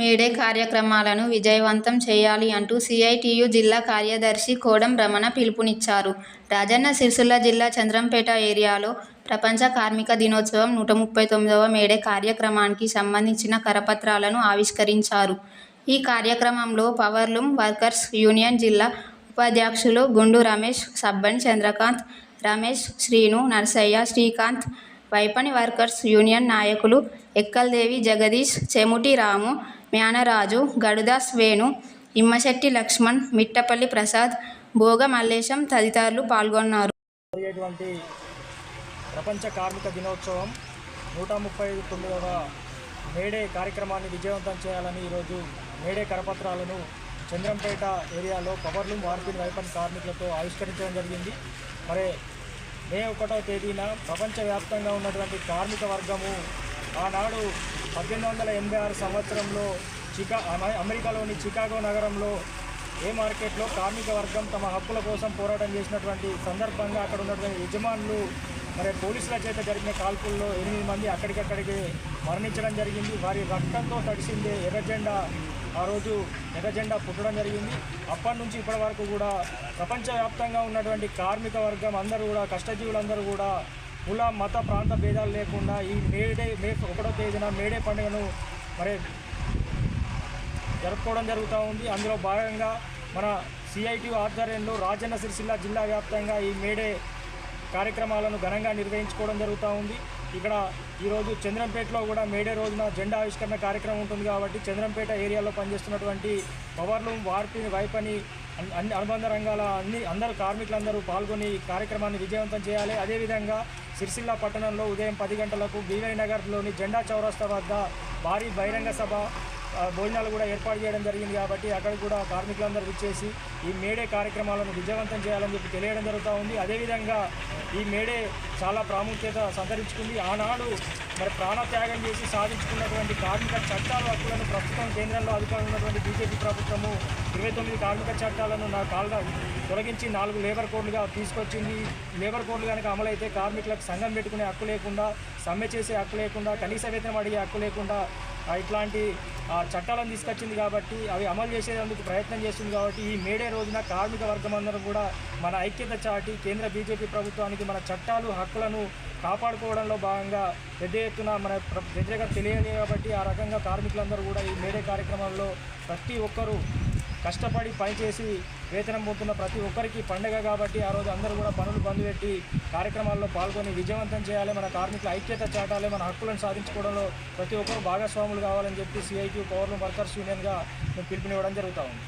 May Day కార్యక్రమాలను విజయవంతం చేయాలి అంటూ సిఐటియు జిల్లా కార్యదర్శి కోడం రమణ పిలుపునిచ్చారు. రాజన్న సిరిసిల్ల జిల్లా చంద్రంపేట ఏరియాలో ప్రపంచ కార్మిక దినోత్సవం నూట ముప్పై తొమ్మిదవ మేడే కార్యక్రమానికి సంబంధించిన కరపత్రాలను ఆవిష్కరించారు. ఈ కార్యక్రమంలో పవర్లూమ్ వర్కర్స్ యూనియన్ జిల్లా ఉపాధ్యక్షులు గుండు రమేష్, సబ్బన్ చంద్రకాంత్, రమేష్, శ్రీను, నర్సయ్య, శ్రీకాంత్, వైపని వర్కర్స్ యూనియన్ నాయకులు ఎక్కల్దేవి జగదీష్, చెముటి రాము, మ్యానరాజు, గడుదాస్ వేణు, ఇమ్మశెట్టి లక్ష్మణ్, మిట్టపల్లి ప్రసాద్, భోగ మల్లేశం తదితరులు పాల్గొన్నారు. ప్రపంచ కార్మిక దినోత్సవం నూట ముప్పై తొమ్మిదవ మేడే కార్యక్రమాన్ని విజయవంతం చేయాలని ఈరోజు మేడే కరపత్రాలను చంద్రంపేట ఏరియాలో పవర్లు మార్పిడి వైపన్ కార్మికులతో ఆవిష్కరించడం జరిగింది మరి మే ఒకటో తేదీన ప్రపంచవ్యాప్తంగా ఉన్నటువంటి కార్మిక వర్గము ఆనాడు పద్దెనిమిది వందల ఎనభై ఆరు సంవత్సరంలో చికా అమెరికాలోని చికాగో నగరంలో ఏ మార్కెట్లో కార్మిక వర్గం తమ హక్కుల కోసం పోరాటం చేసినటువంటి సందర్భంగా అక్కడ ఉన్నటువంటి యజమానులు మరి పోలీసుల చేత జరిగిన కాల్పుల్లో ఎనిమిది మంది అక్కడికక్కడికి మరణించడం జరిగింది. వారి రక్తంతో తడిసిందే ఎర్రజెండా. ఆ రోజు ఎర్రజెండా పుట్టడం జరిగింది. అప్పటి నుంచి ఇప్పటి వరకు కూడా ప్రపంచవ్యాప్తంగా ఉన్నటువంటి కార్మిక వర్గం అందరూ కూడా కష్టజీవులందరూ కూడా కుల మత ప్రాంత భేదాలు లేకుండా ఈ మేడే మే ఒకటో తేదీన మేడే పండుగను మరి జరుపుకోవడం జరుగుతూ ఉంది. అందులో భాగంగా మన సిఐటి ఆధ్వర్యంలో రాజన్న సిరిసిల్ల జిల్లా వ్యాప్తంగా ఈ మేడే కార్యక్రమాలను ఘనంగా నిర్వహించుకోవడం జరుగుతూ ఉంది. ఇక్కడ ఈరోజు చంద్రంపేటలో కూడా మేడే రోజున జెండా ఆవిష్కరణ కార్యక్రమం ఉంటుంది కాబట్టి చంద్రంపేట ఏరియాలో పనిచేస్తున్నటువంటి పవర్లూమ్ వార్పిని వైపని అన్- అన్ని అనుబంధ రంగాల అన్ని అందరు కార్మికులందరూ పాల్గొని ఈ కార్యక్రమాన్ని విజయవంతం చేయాలి. అదేవిధంగా సిరిసిల్ల పట్టణంలో ఉదయం పది గంటలకు బీవై నగర్లోని జెండా చౌరస్తా వద్ద భారీ బహిరంగ సభ భోజనాలు కూడా ఏర్పాటు చేయడం జరిగింది కాబట్టి అక్కడ కూడా కార్మికులందరూ విచ్చేసి ఈ మేడే కార్యక్రమాలను విజయవంతం చేయాలని చెప్పి తెలియడం జరుగుతూ ఉంది. అదేవిధంగా ఈ మేడే చాలా ప్రాముఖ్యత సంతరించుకుంది. ఆనాడు మరి ప్రాణత్యాగం చేసి సాధించుకున్నటువంటి కార్మిక చట్టాల హక్కులను ప్రస్తుతం కేంద్రంలో అధికారంలో ఉన్నటువంటి బీజేపీ ప్రభుత్వము ఇరవై తొమ్మిది కార్మిక చట్టాలను నా కాళ్ళ తొలగించి నాలుగు లేబర్ కోడ్లుగా తీసుకొచ్చింది. లేబర్ కోడ్లు కనుక అమలైతే కార్మికులకు సంఘం పెట్టుకునే హక్కు లేకుండా సమ్మె చేసే హక్కు లేకుండా కనీస వేతనం అడిగే హక్కు లేకుండా ఇట్లాంటి ఆ, చట్టాలను తీసుకొచ్చింది కాబట్టి అవి అమలు చేసేందుకు ప్రయత్నం చేస్తుంది కాబట్టి ఈ మేడే రోజున కార్మిక వర్గం అందరూ కూడా మన ఐక్యత చాటి కేంద్ర బీజేపీ ప్రభుత్వానికి మన చట్టాలు హక్కులను కాపాడుకోవడంలో భాగంగా పెద్ద ఎత్తున మన ప్ర- వ్యతిరేకత తెలియాలి కాబట్టి ఆ రకంగా కార్మికులందరూ కూడా ఈ మేడే కార్యక్రమంలో ప్రతి ఒక్కరూ కష్టపడి పనిచేసి వేతనం పొందుతున్న ప్రతి ఒక్కరికి పండగ కాబట్టి ఆ రోజు అందరూ కూడా పనులు బంద్ పెట్టి కార్యక్రమాల్లో పాల్గొని విజయవంతం చేయాలి. మన కార్మికుల ఐక్యత చాటాలి. మన హక్కులను సాధించుకోవడంలో ప్రతి ఒక్కరు భాగస్వాములు కావాలని చెప్పి సిఐక్యూ పౌరులు వర్కర్స్ యూనియన్గా మేము పిలుపునివ్వడం జరుగుతూ ఉంది.